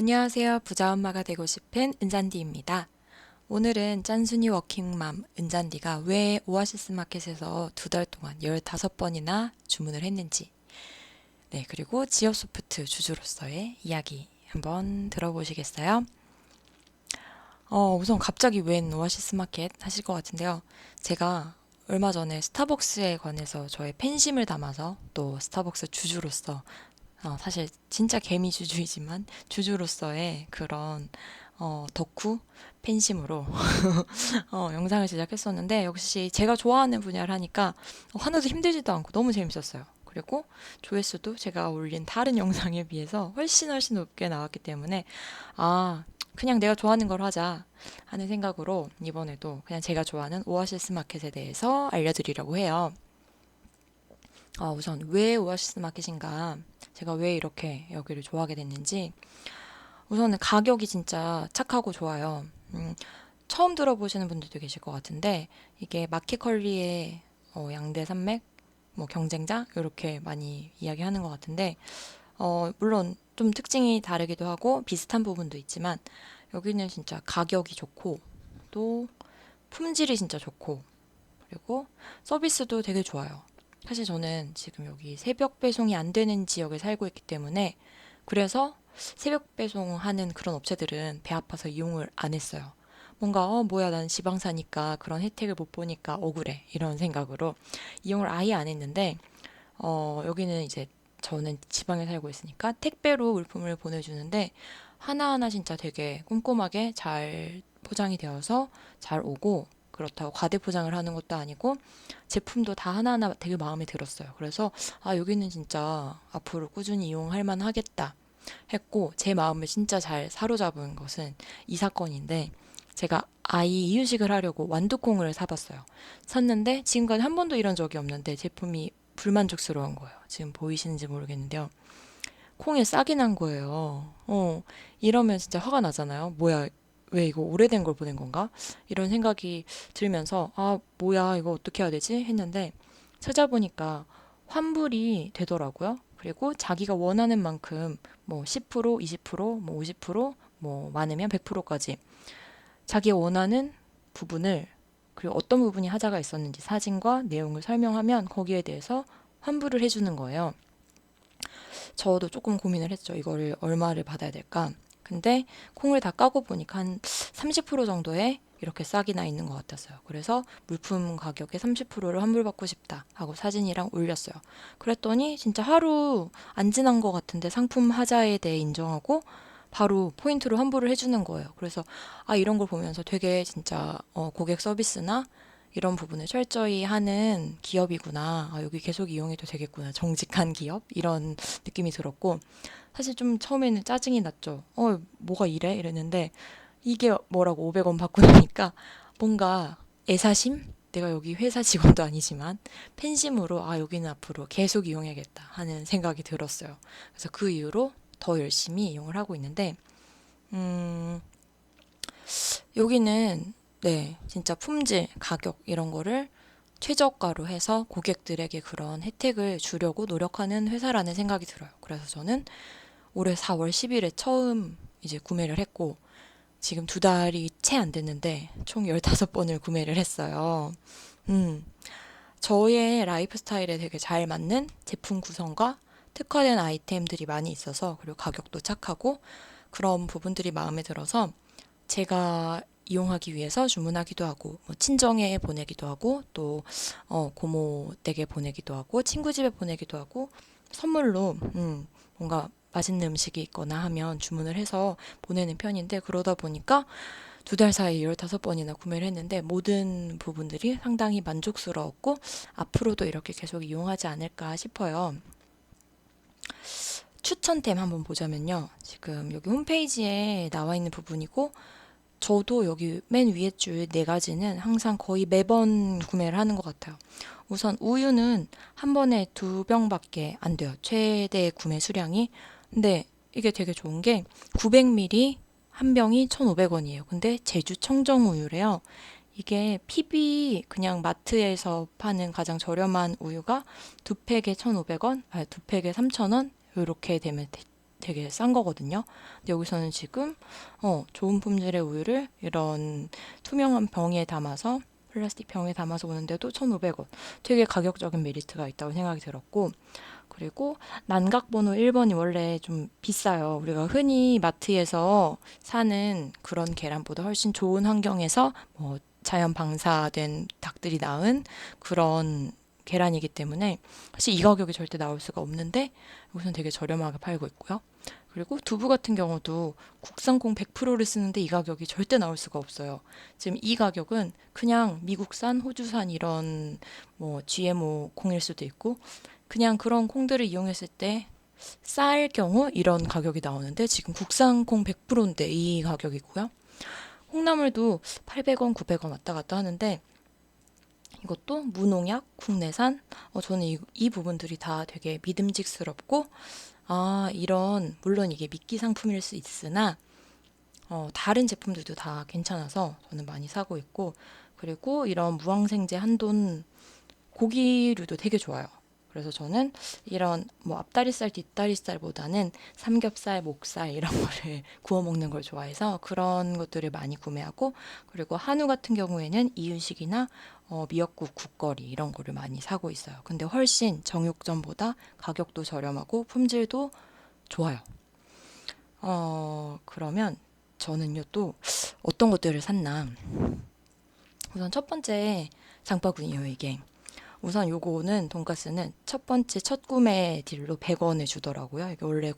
안녕하세요. 부자 엄마가 되고 싶은 은잔디입니다. 오늘은 짠순이 워킹맘 은잔디가 왜 오아시스 마켓에서 두 달 동안 15번이나 주문을 했는지, 네, 그리고 지업 소프트 주주로서의 이야기 한번 들어보시겠어요? 어, 우선 갑자기 웬 오아시스 마켓 하실 것 같은데요. 제가 얼마 전에 스타벅스에 관해서 저의 팬심을 담아서 또 스타벅스 주주로서 어, 사실 진짜 개미 주주이지만 주주로서의 그런 어, 덕후 팬심으로 어, 영상을 제작했었는데 역시 제가 좋아하는 분야를 하니까 하나도 힘들지도 않고 너무 재밌었어요. 그리고 조회수도 제가 올린 다른 영상에 비해서 훨씬 훨씬 높게 나왔기 때문에 아 그냥 내가 좋아하는 걸 하자 하는 생각으로 이번에도 그냥 제가 좋아하는 오아시스 마켓에 대해서 알려드리려고 해요. 아, 우선 왜 오아시스 마켓인가? 제가 왜 이렇게 여기를 좋아하게 됐는지. 우선은 가격이 진짜 착하고 좋아요. 음, 처음 들어보시는 분들도 계실 것 같은데 이게 마켓컬리의 어, 양대 산맥, 뭐 경쟁자 이렇게 많이 이야기하는 것 같은데 어, 물론 좀 특징이 다르기도 하고 비슷한 부분도 있지만 여기는 진짜 가격이 좋고 또 품질이 진짜 좋고 그리고 서비스도 되게 좋아요. 사실 저는 지금 여기 새벽 배송이 안 되는 지역에 살고 있기 때문에 그래서 새벽 배송하는 그런 업체들은 배 아파서 이용을 안 했어요. 뭔가 어 뭐야 난 지방 사니까 그런 혜택을 못 보니까 억울해 이런 생각으로 이용을 아예 안 했는데 어 여기는 이제 저는 지방에 살고 있으니까 택배로 물품을 보내주는데 하나하나 진짜 되게 꼼꼼하게 잘 포장이 되어서 잘 오고 그렇다고 과대 포장을 하는 것도 아니고 제품도 다 하나하나 되게 마음에 들었어요. 그래서 아, 여기는 진짜 앞으로 꾸준히 이용할 만하겠다 했고 제 마음을 진짜 잘 사로잡은 것은 이 사건인데 제가 아이 이유식을 하려고 완두콩을 사봤어요. 샀는데 지금까지 한 번도 이런 적이 없는데 제품이 불만족스러운 거예요. 지금 보이시는지 모르겠는데요. 콩에 싹이 난 거예요. 어, 이러면 진짜 화가 나잖아요. 뭐야, 왜 이거 오래된 걸 보낸 건가? 이런 생각이 들면서, 아, 뭐야, 이거 어떻게 해야 되지? 했는데, 찾아보니까 환불이 되더라고요. 그리고 자기가 원하는 만큼, 뭐 10%, 20%, 뭐 50%, 뭐 많으면 100%까지 자기가 원하는 부분을, 그리고 어떤 부분이 하자가 있었는지 사진과 내용을 설명하면 거기에 대해서 환불을 해주는 거예요. 저도 조금 고민을 했죠. 이거를 얼마를 받아야 될까? 근데 콩을 다 까고 보니까 한 30% 정도에 이렇게 싹이 나 있는 것 같았어요. 그래서 물품 가격의 30%를 환불받고 싶다 하고 사진이랑 올렸어요. 그랬더니 진짜 하루 안 지난 것 같은데 상품 하자에 대해 인정하고 바로 포인트로 환불을 해주는 거예요. 그래서 아 이런 걸 보면서 되게 진짜 어, 고객 서비스나 이런 부분을 철저히 하는 기업이구나. 아, 여기 계속 이용해도 되겠구나. 정직한 기업? 이런 느낌이 들었고, 사실 좀 처음에는 짜증이 났죠. 어, 뭐가 이래? 이랬는데, 이게 뭐라고 500원 받고 나니까 뭔가 애사심? 내가 여기 회사 직원도 아니지만 팬심으로 아, 여기는 앞으로 계속 이용해야겠다 하는 생각이 들었어요. 그래서 그 이후로 더 열심히 이용을 하고 있는데, 음, 여기는 네, 진짜 품질, 가격 이런 거를 최저가로 해서 고객들에게 그런 혜택을 주려고 노력하는 회사라는 생각이 들어요. 그래서 저는 올해 4월 10일에 처음 이제 구매를 했고 지금 두 달이 채 안 됐는데 총 15번을 구매를 했어요. 음. 저의 라이프 스타일에 되게 잘 맞는 제품 구성과 특화된 아이템들이 많이 있어서 그리고 가격도 착하고 그런 부분들이 마음에 들어서 제가 이용하기 위해서 주문하기도 하고 뭐 친정에 보내기도 하고 또 어, 고모 댁에 보내기도 하고 친구 집에 보내기도 하고 선물로 음, 뭔가 맛있는 음식이 있거나 하면 주문을 해서 보내는 편인데 그러다 보니까 두 달 사이에 15번이나 구매를 했는데 모든 부분들이 상당히 만족스러웠고 앞으로도 이렇게 계속 이용하지 않을까 싶어요. 추천템 한번 보자면요. 지금 여기 홈페이지에 나와 있는 부분이고 저도 여기 맨 위에 줄 네 가지는 항상 거의 매번 구매를 하는 것 같아요. 우선 우유는 한 번에 두 병밖에 안 돼요. 최대 구매 수량이. 근데 이게 되게 좋은 게 900ml 한 병이 1,500원이에요. 근데 제주 청정 우유래요. 이게 PB 그냥 마트에서 파는 가장 저렴한 우유가 두 팩에 1,500원, 아, 두 팩에 3,000원 이렇게 되면 되게 싼 거거든요. 근데 여기서는 지금 어, 좋은 품질의 우유를 이런 투명한 병에 담아서 플라스틱 병에 담아서 오는데도 1,500원. 되게 가격적인 메리트가 있다고 생각이 들었고 그리고 난각 번호 1번이 원래 좀 비싸요. 우리가 흔히 마트에서 사는 그런 계란보다 훨씬 좋은 환경에서 뭐 자연 방사된 닭들이 낳은 그런 계란이기 때문에 사실 이 가격이 절대 나올 수가 없는데 여기서는 되게 저렴하게 팔고 있고요. 그리고 두부 같은 경우도 국산콩 100%를 쓰는데 이 가격이 절대 나올 수가 없어요. 지금 이 가격은 그냥 미국산, 호주산 이런 뭐 GMO 콩일 수도 있고 그냥 그런 콩들을 이용했을 때 쌀 경우 이런 가격이 나오는데 지금 국산 콩 100%인데 이 가격이고요. 콩나물도 800원, 900원 왔다 갔다 하는데 이것도 무농약, 국내산. 어, 저는 이, 이 부분들이 다 되게 믿음직스럽고 아, 이런 물론 이게 미끼 상품일 수 있으나 어, 다른 제품들도 다 괜찮아서 저는 많이 사고 있고 그리고 이런 무항생제 한돈 고기류도 되게 좋아요. 그래서 저는 이런 뭐 앞다리살, 뒷다리살보다는 삼겹살, 목살 이런 거를 구워 먹는 걸 좋아해서 그런 것들을 많이 구매하고 그리고 한우 같은 경우에는 이유식이나 어, 미역국, 국거리 이런 거를 많이 사고 있어요. 근데 훨씬 정육점보다 가격도 저렴하고 품질도 좋아요. 어, 그러면 저는요 또 어떤 것들을 샀나? 우선 첫 번째 장바구니예요, 이게. 우선 요거는 돈가스는 첫 번째 첫 구매 딜로 100원을 주더라고요. 이게 원래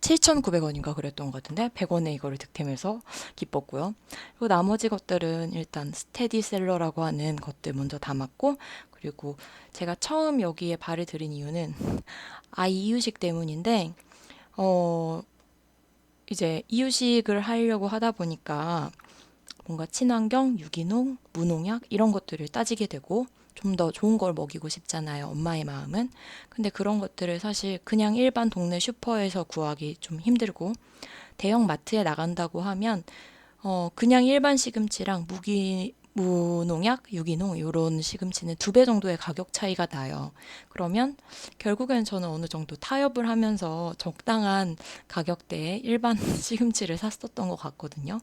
7,900원인가 그랬던 것 같은데 100원에 이거를 득템해서 기뻤고요. 그리고 나머지 것들은 일단 스테디셀러라고 하는 것들 먼저 담았고 그리고 제가 처음 여기에 발을 들인 이유는 아이 이유식 때문인데 어 이제 이유식을 하려고 하다 보니까 뭔가 친환경, 유기농, 무농약 이런 것들을 따지게 되고 좀 더 좋은 걸 먹이고 싶잖아요. 엄마의 마음은. 근데 그런 것들을 사실 그냥 일반 동네 슈퍼에서 구하기 좀 힘들고 대형 마트에 나간다고 하면 어 그냥 일반 시금치랑 무기 무농약, 유기농 이런 시금치는 두 배 정도의 가격 차이가 나요. 그러면 결국엔 저는 어느 정도 타협을 하면서 적당한 가격대에 일반 시금치를 샀었던 것 같거든요.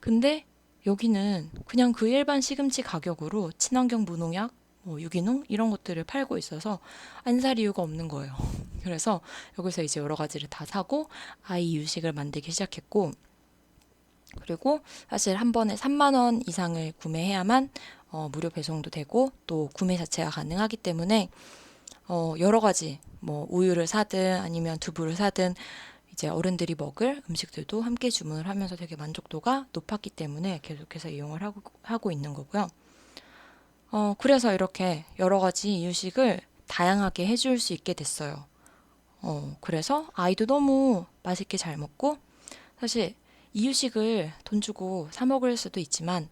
근데 여기는 그냥 그 일반 시금치 가격으로 친환경 무농약, 뭐 유기농 이런 것들을 팔고 있어서 안 살 이유가 없는 거예요. 그래서 여기서 이제 여러 가지를 다 사고 아이 유식을 만들기 시작했고 그리고 사실 한 번에 3만 원 이상을 구매해야만 어, 무료 배송도 되고 또 구매 자체가 가능하기 때문에 어, 여러 가지 뭐 우유를 사든 아니면 두부를 사든 이제 어른들이 먹을 음식들도 함께 주문을 하면서 되게 만족도가 높았기 때문에 계속해서 이용을 하고, 하고 있는 거고요. 어, 그래서 이렇게 여러 가지 이유식을 다양하게 해줄 수 있게 됐어요. 어, 그래서 아이도 너무 맛있게 잘 먹고, 사실 이유식을 돈 주고 사 먹을 수도 있지만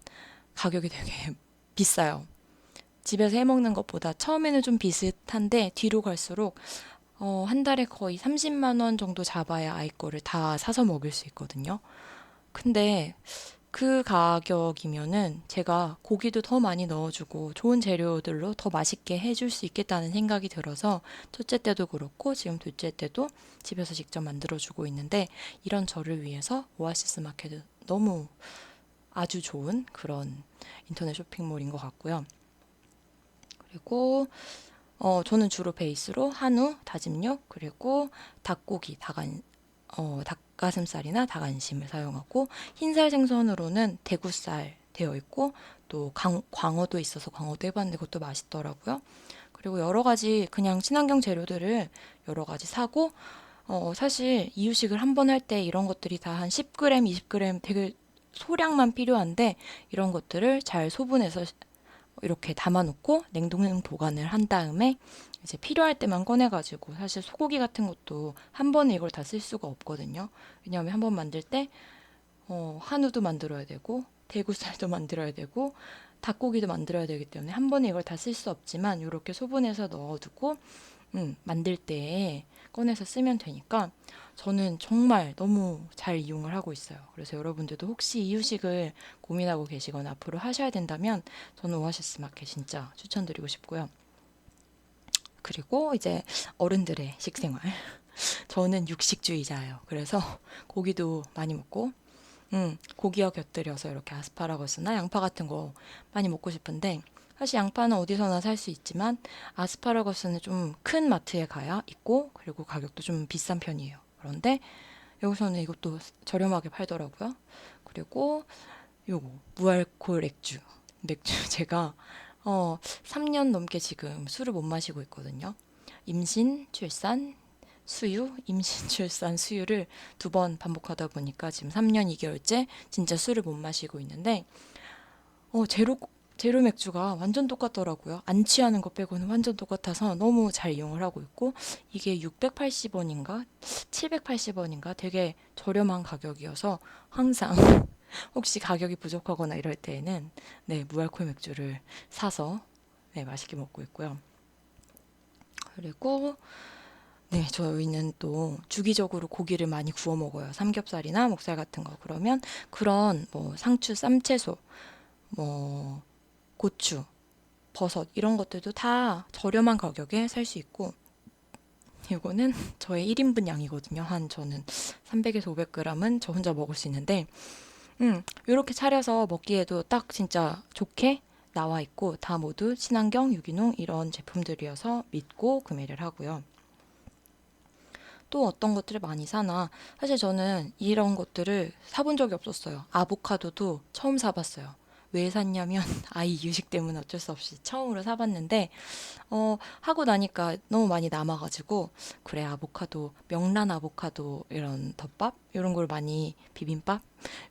가격이 되게 비싸요. 집에서 해 먹는 것보다 처음에는 좀 비슷한데 뒤로 갈수록 어, 한 달에 거의 30만 원 정도 잡아야 아이 거를 다 사서 먹을 수 있거든요. 근데 그 가격이면은 제가 고기도 더 많이 넣어주고 좋은 재료들로 더 맛있게 해줄 수 있겠다는 생각이 들어서 첫째 때도 그렇고 지금 둘째 때도 집에서 직접 만들어주고 있는데 이런 저를 위해서 오아시스 마켓은 너무 아주 좋은 그런 인터넷 쇼핑몰인 것 같고요. 그리고 어, 저는 주로 베이스로 한우, 다짐 육, 그리고 닭고기, 닭안, 어, 닭가슴살이나 닭안심을 사용하고 흰살 생선으로는 대구살 되어 있고 또 강, 광어도 있어서 광어도 해봤는데 그것도 맛있더라고요. 그리고 여러 가지 그냥 친환경 재료들을 여러 가지 사고 어, 사실 이유식을 한 번 할 때 이런 것들이 다 한 10g, 20g 되게 소량만 필요한데 이런 것들을 잘 소분해서 이렇게 담아놓고 냉동 보관을 한 다음에 이제 필요할 때만 꺼내가지고 사실 소고기 같은 것도 한 번에 이걸 다 쓸 수가 없거든요. 왜냐하면 한 번 만들 때 어, 한우도 만들어야 되고 대구살도 만들어야 되고 닭고기도 만들어야 되기 때문에 한 번에 이걸 다 쓸 수 없지만 이렇게 소분해서 넣어두고 음, 만들 때 꺼내서 쓰면 되니까 저는 정말 너무 잘 이용을 하고 있어요. 그래서 여러분들도 혹시 이유식을 고민하고 계시거나 앞으로 하셔야 된다면 저는 오아시스 마켓 진짜 추천드리고 싶고요. 그리고 이제 어른들의 식생활. 저는 육식주의자예요. 그래서 고기도 많이 먹고, 음, 고기와 곁들여서 이렇게 아스파라거스나 양파 같은 거 많이 먹고 싶은데, 사실 양파는 어디서나 살 수 있지만, 아스파라거스는 좀 큰 마트에 가야 있고, 그리고 가격도 좀 비싼 편이에요. 그런데 여기서는 이것도 저렴하게 팔더라고요. 그리고 요거, 무알콜 액주. 맥주 제가 어, 3년 넘게 지금 술을 못 마시고 있거든요. 임신, 출산, 수유, 임신, 출산, 수유를 두 번 반복하다 보니까 지금 3년 2개월째 진짜 술을 못 마시고 있는데, 어, 제로, 제로 맥주가 완전 똑같더라고요. 안 취하는 거 빼고는 완전 똑같아서 너무 잘 이용을 하고 있고, 이게 680원인가? 780원인가? 되게 저렴한 가격이어서 항상 혹시 가격이 부족하거나 이럴 때에는 네, 무알콜 맥주를 사서 네, 맛있게 먹고 있고요. 그리고 네, 저희는 또 주기적으로 고기를 많이 구워 먹어요. 삼겹살이나 목살 같은 거. 그러면 그런 뭐 상추, 쌈채소, 뭐 고추, 버섯 이런 것들도 다 저렴한 가격에 살 수 있고 이거는 저의 1인분 양이거든요. 한 저는 300에서 500g은 저 혼자 먹을 수 있는데 음, 요렇게 차려서 먹기에도 딱 진짜 좋게 나와 있고 다 모두 친환경, 유기농 이런 제품들이어서 믿고 구매를 하고요. 또 어떤 것들을 많이 사나? 사실 저는 이런 것들을 사본 적이 없었어요. 아보카도도 처음 사봤어요. 왜 샀냐면 아이 유식 때문에 어쩔 수 없이 처음으로 사봤는데 어 하고 나니까 너무 많이 남아가지고 그래 아보카도 명란 아보카도 이런 덮밥 이런 걸 많이 비빔밥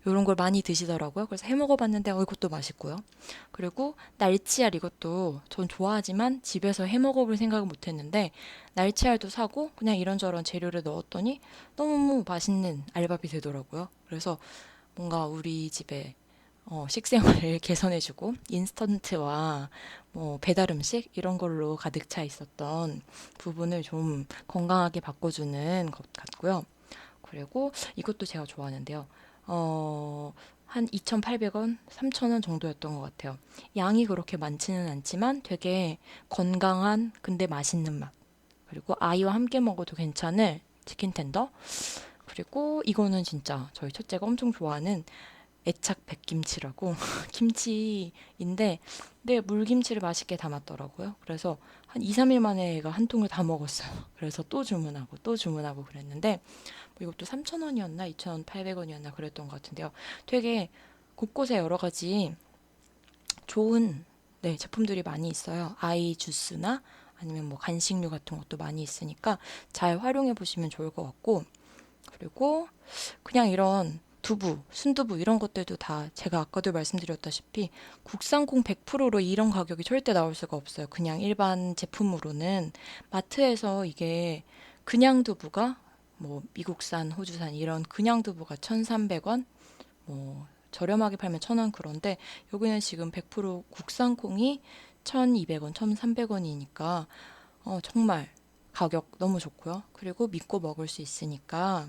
이런 걸 많이 드시더라고요. 그래서 해 먹어봤는데 어 이것도 맛있고요. 그리고 날치알 이것도 전 좋아하지만 집에서 해 먹어볼 생각을 못했는데 날치알도 사고 그냥 이런저런 재료를 넣었더니 너무 맛있는 알밥이 되더라고요. 그래서 뭔가 우리 집에 어, 식생활을 개선해주고 인스턴트와 뭐 배달 음식 이런 걸로 가득 차 있었던 부분을 좀 건강하게 바꿔주는 것 같고요. 그리고 이것도 제가 좋아하는데요. 어, 한 2,800원, 3,000원 정도였던 것 같아요. 양이 그렇게 많지는 않지만 되게 건강한 근데 맛있는 맛. 그리고 아이와 함께 먹어도 괜찮을 치킨 텐더. 그리고 이거는 진짜 저희 첫째가 엄청 좋아하는 애착 백김치라고 김치인데 네, 물김치를 맛있게 담았더라고요. 그래서 한 2, 3일 만에 애가 한 통을 다 먹었어요. 그래서 또 주문하고 또 주문하고 그랬는데 뭐 이것도 3,000원이었나 2,800원이었나 그랬던 것 같은데요. 되게 곳곳에 여러 가지 좋은 네, 제품들이 많이 있어요. 아이 주스나 아니면 뭐 간식류 같은 것도 많이 있으니까 잘 활용해 보시면 좋을 것 같고 그리고 그냥 이런 두부, 순두부 이런 것들도 다 제가 아까도 말씀드렸다시피 국산콩 100%로 이런 가격이 절대 나올 수가 없어요. 그냥 일반 제품으로는 마트에서 이게 그냥 두부가 뭐 미국산, 호주산 이런 그냥 두부가 1,300원, 뭐 저렴하게 팔면 1,000원 그런데 여기는 지금 100% 국산 콩이 1,200원, 1,300원이니까 어, 정말 가격 너무 좋고요. 그리고 믿고 먹을 수 있으니까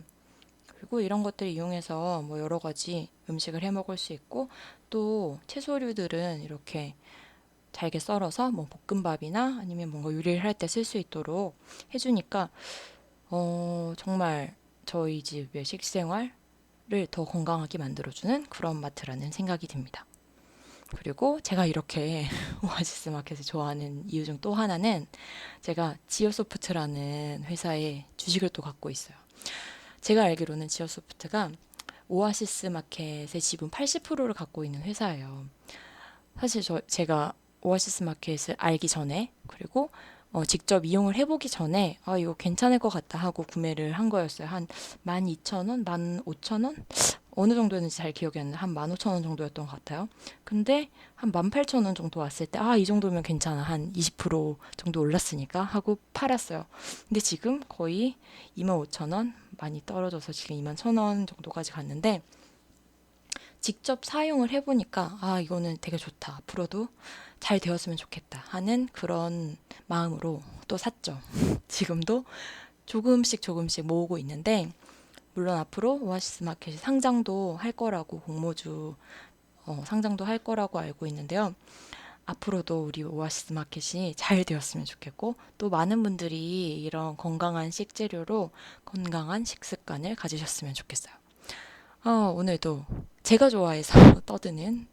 그리고 이런 것들 이용해서 뭐 여러 가지 음식을 해 먹을 수 있고 또 채소류들은 이렇게 잘게 썰어서 뭐 볶음밥이나 아니면 뭔가 요리를 할 때 쓸 수 있도록 해주니까 어 정말 저희 집의 식생활을 더 건강하게 만들어주는 그런 마트라는 생각이 듭니다. 그리고 제가 이렇게 오아시스 마켓을 좋아하는 이유 중 또 하나는 제가 지오소프트라는 회사의 주식을 또 갖고 있어요. 제가 알기로는 지오소프트가 오아시스 마켓의 지분 80%를 갖고 있는 회사예요. 사실 저 제가 오아시스 마켓을 알기 전에 그리고 어, 직접 이용을 해보기 전에 아 이거 괜찮을 것 같다 하고 구매를 한 거였어요. 한 12,000원, 15,000원? 어느 정도였는지 잘 기억이 안 나요. 한 15,000원 정도였던 것 같아요. 근데 한 18,000원 정도 왔을 때 아 이 정도면 괜찮아. 한 20% 정도 올랐으니까 하고 팔았어요. 근데 지금 거의 25,000원 많이 떨어져서 지금 21,000원 정도까지 갔는데 직접 사용을 해보니까 아 이거는 되게 좋다. 앞으로도 잘 되었으면 좋겠다 하는 그런 마음으로 또 샀죠. 지금도 조금씩 조금씩 모으고 있는데 물론 앞으로 오아시스 마켓이 상장도 할 거라고 공모주 어, 상장도 할 거라고 알고 있는데요. 앞으로도 우리 오아시스 마켓이 잘 되었으면 좋겠고 또 많은 분들이 이런 건강한 식재료로 건강한 식습관을 가지셨으면 좋겠어요. 어, 오늘도 제가 좋아해서 떠드는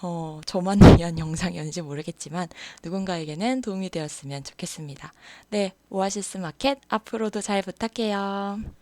어, 저만 위한 영상이었는지 모르겠지만 누군가에게는 도움이 되었으면 좋겠습니다. 네, 오아시스 마켓 앞으로도 잘 부탁해요.